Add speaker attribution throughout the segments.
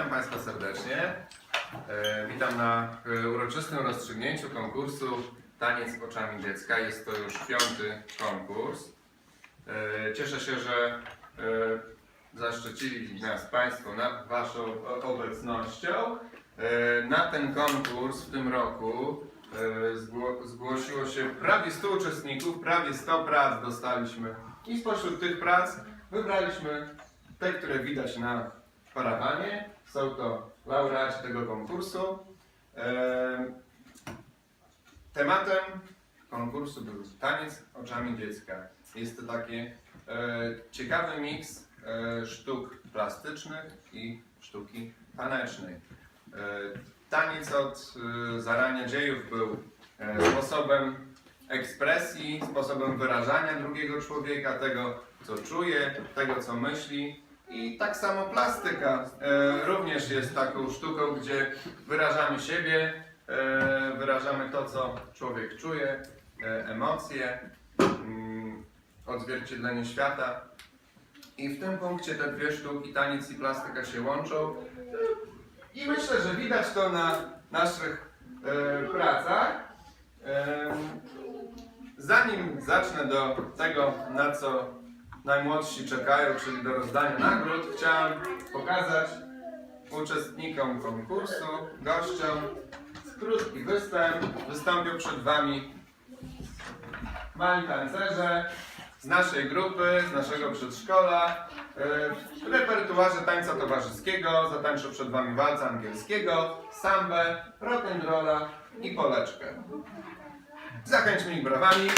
Speaker 1: Witam Państwa serdecznie. E, Witam na e, uroczystym rozstrzygnięciu konkursu Taniec oczami dziecka. Jest to już piąty konkurs. E, Cieszę się, że zaszczycili nas Państwo nad Waszą obecnością. Na ten konkurs w tym roku zgło- zgłosiło się prawie 100 uczestników, prawie 100 prac dostaliśmy. I spośród tych prac wybraliśmy te, które widać na parawanie. Są to laureaci tego konkursu. Em, Tematem konkursu był taniec oczami dziecka. Jest to taki e, ciekawy miks e, sztuk plastycznych i sztuki tanecznej. E, taniec od zarania dziejów był sposobem ekspresji, sposobem wyrażania drugiego człowieka, tego co czuje, tego co myśli. I tak samo plastyka e, również jest taką sztuką, gdzie wyrażamy siebie, e, wyrażamy to, co człowiek czuje, e, emocje, mm, odzwierciedlenie świata. I w tym punkcie te dwie sztuki, taniec i plastyka się łączą. I myślę, że widać to na naszych e, pracach. Em, Zanim zacznę do tego, na co najmłodsi czekają, czyli do rozdania nagród, chciałem pokazać uczestnikom konkursu, gościom krótki występ. Wystąpią przed Wami mali tancerze z naszej grupy, z naszego przedszkola. E, W repertuarze tańca towarzyskiego zatańczą przed Wami walca angielskiego, sambę, rock'n'rolla i poleczkę. Zachęćmy ich brawami.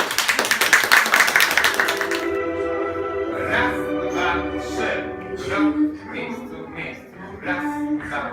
Speaker 1: Raz, dwa, trzy. Krok w miejscu, miejscu. Raz, dwa,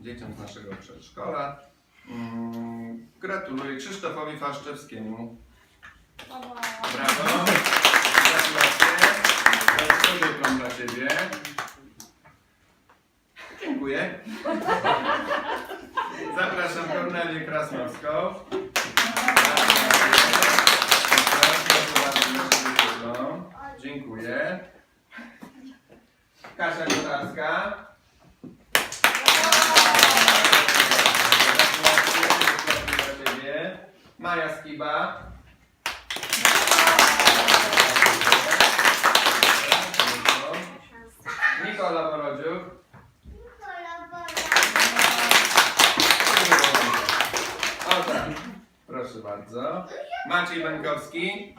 Speaker 1: dzieciom z naszego przedszkola. Mm, Gratuluję Krzysztofowi Faszczewskiemu. Brawo. Gratulacje. To dla Ciebie. Dziękuję. Zapraszam Kornelię Krasnowską. Dziękuję. Kasia Gotarska. Maja Skiba. Nikola Borodziuk. O tak, proszę bardzo. Maciej Bękowski.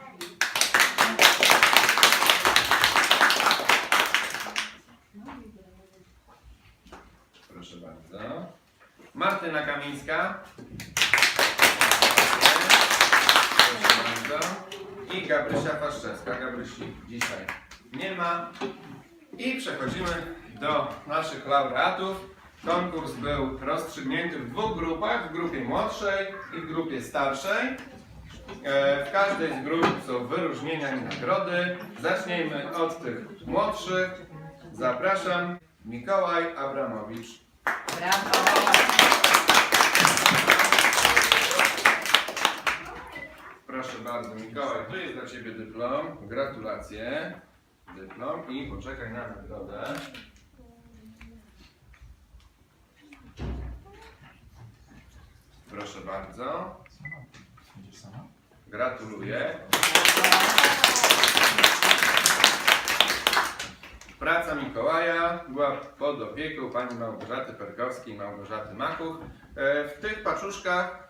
Speaker 1: Proszę bardzo. Martyna Kamińska. I Gabrysia Faszczewska. Gabrysi dzisiaj nie ma. I przechodzimy do naszych laureatów. Konkurs był rozstrzygnięty w dwóch grupach, w grupie młodszej i w grupie starszej. E, W każdej z grup są wyróżnienia i nagrody. Zacznijmy od tych młodszych. Zapraszam Mikołaj Abramowicz.
Speaker 2: Brawo!
Speaker 1: Proszę bardzo, Mikołaj, tu jest dla Ciebie dyplom. Gratulacje. Dyplom i poczekaj na nagrodę. Proszę bardzo. Gratuluję. Praca Mikołaja była pod opieką pani Małgorzaty Perkowskiej Małgorzaty Makuch. E, W tych paczuszkach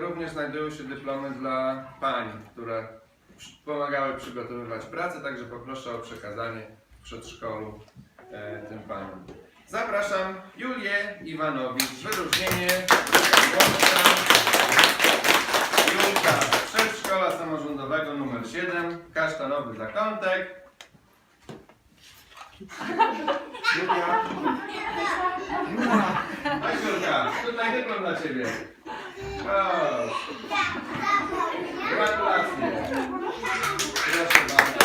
Speaker 1: również znajdują się dyplomy dla pań, które pomagały przygotowywać pracę, także poproszę o przekazanie w przedszkolu e, tym paniom. Zapraszam Julię Iwanowicz, wyróżnienie młodsza Julka przedszkola samorządowego numer 7, Kasztanowy Zakątek. Julia. Chodź Julka, tutaj dyplom dla Ciebie. Gratulacje. Proszę bardzo.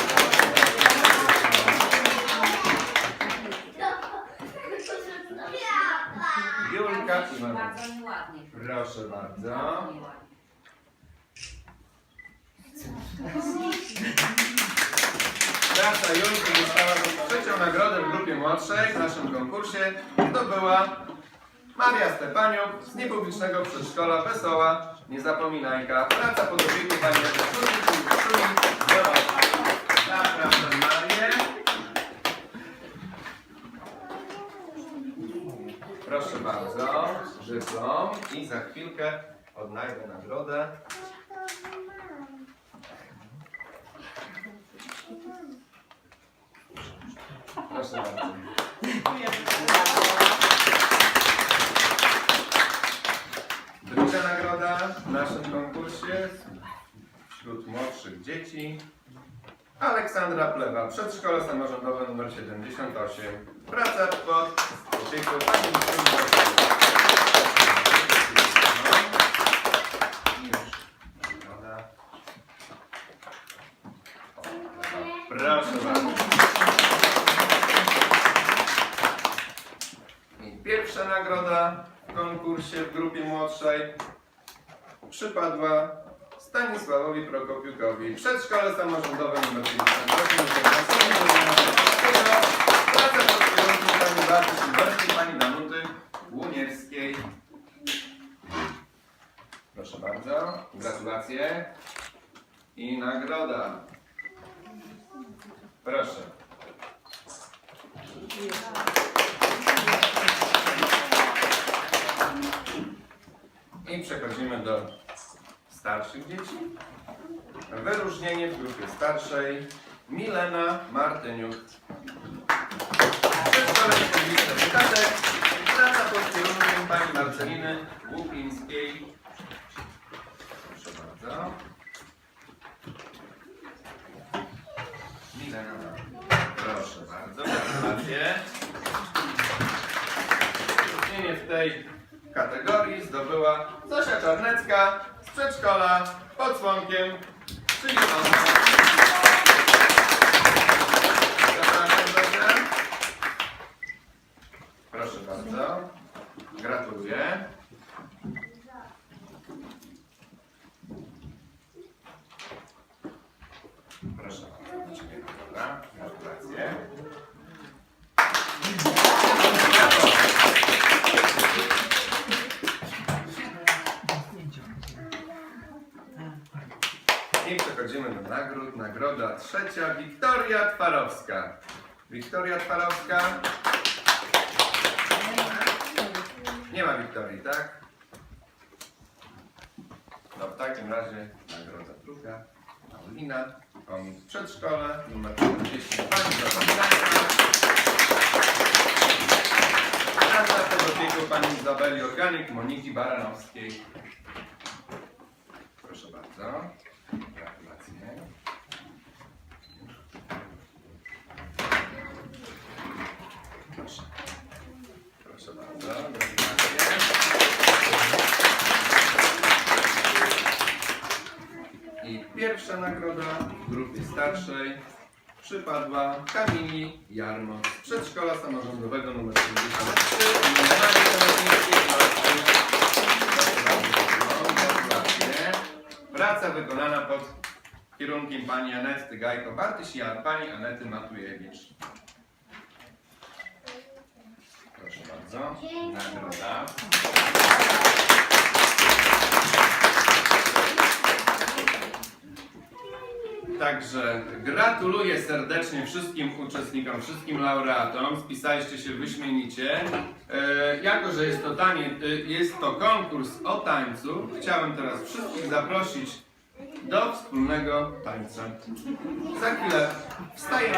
Speaker 1: Julka Iwanowicz.
Speaker 2: Bardzo nieładnie.
Speaker 1: Proszę bardzo.
Speaker 2: Bardzo nieładnie.
Speaker 1: Praca Julki dostała trzecią nagrodę w grupie młodszej w naszym konkursie. To była Maria Stepaniuk z niepublicznego przedszkola Wesoła Niezapominajka. Praca pod opieką pani Szuli. Zapraszam Marię. Proszę bardzo, dyplom i za chwilkę odnajdę nagrodę. Proszę bardzo. Druga nagroda w naszym konkursie wśród młodszych dzieci. Aleksandra Plewa, przedszkole samorządowe nr 78. Praca pod opieką pani Justyny I już nagroda. Proszę bardzo. I pierwsza nagroda w konkursie w grupie młodszej przypadła Stanisławowi Prokopiukowi. Przedszkole samorządowe nr 58. Praca pod kierunkiem pani Beaty Silberskiej, pani Danuty Łuniewskiej. Proszę bardzo. Gratulacje. I nagroda. Proszę. I przechodzimy do starszych dzieci. Wyróżnienie w grupie starszej Milena Martyniuk. Przedszkole publiczne. Praca pod kierunkiem pani Marceliny Łupińskiej. Proszę bardzo. Milena, proszę bardzo, gratulacje. Wyróżnienie w tej kategorii zdobyła Zosia Czarnecka przedszkola pod dzwonkiem, czyli ona. Zapraszam Zosia. Proszę bardzo. Gratuluję. Proszę bardzo, gratulacje. Trzecia, Wiktoria Twarowska. Wiktoria Twarowska. Nie ma Wiktorii, tak? No w takim razie nagroda druga. Paulina, komiks przedszkole, numer 40. Pani zapominajka. Praca pod opieką pani Izabeli Organik, Moniki Baranowskiej. Proszę bardzo. Gratulacje. Proszę. Proszę bardzo. Gratulacje. I pierwsza nagroda w grupie starszej przypadła Kamili Jarmo z przedszkola samorządowego nr 73 imienia Marii Konopnickiej w Malcu. Gratulacje. Praca wykonana pod kierunkiem pani Anety Gajko-Bartyś i pani Anety Matujewicz. Proszę bardzo. Nagroda. Także gratuluję serdecznie wszystkim uczestnikom, wszystkim laureatom. Spisaliście się wyśmienicie. E, jako, że jest to, tanie, e, jest to konkurs o tańcu, chciałem teraz wszystkich zaprosić do wspólnego tańca. Za chwilę wstajemy.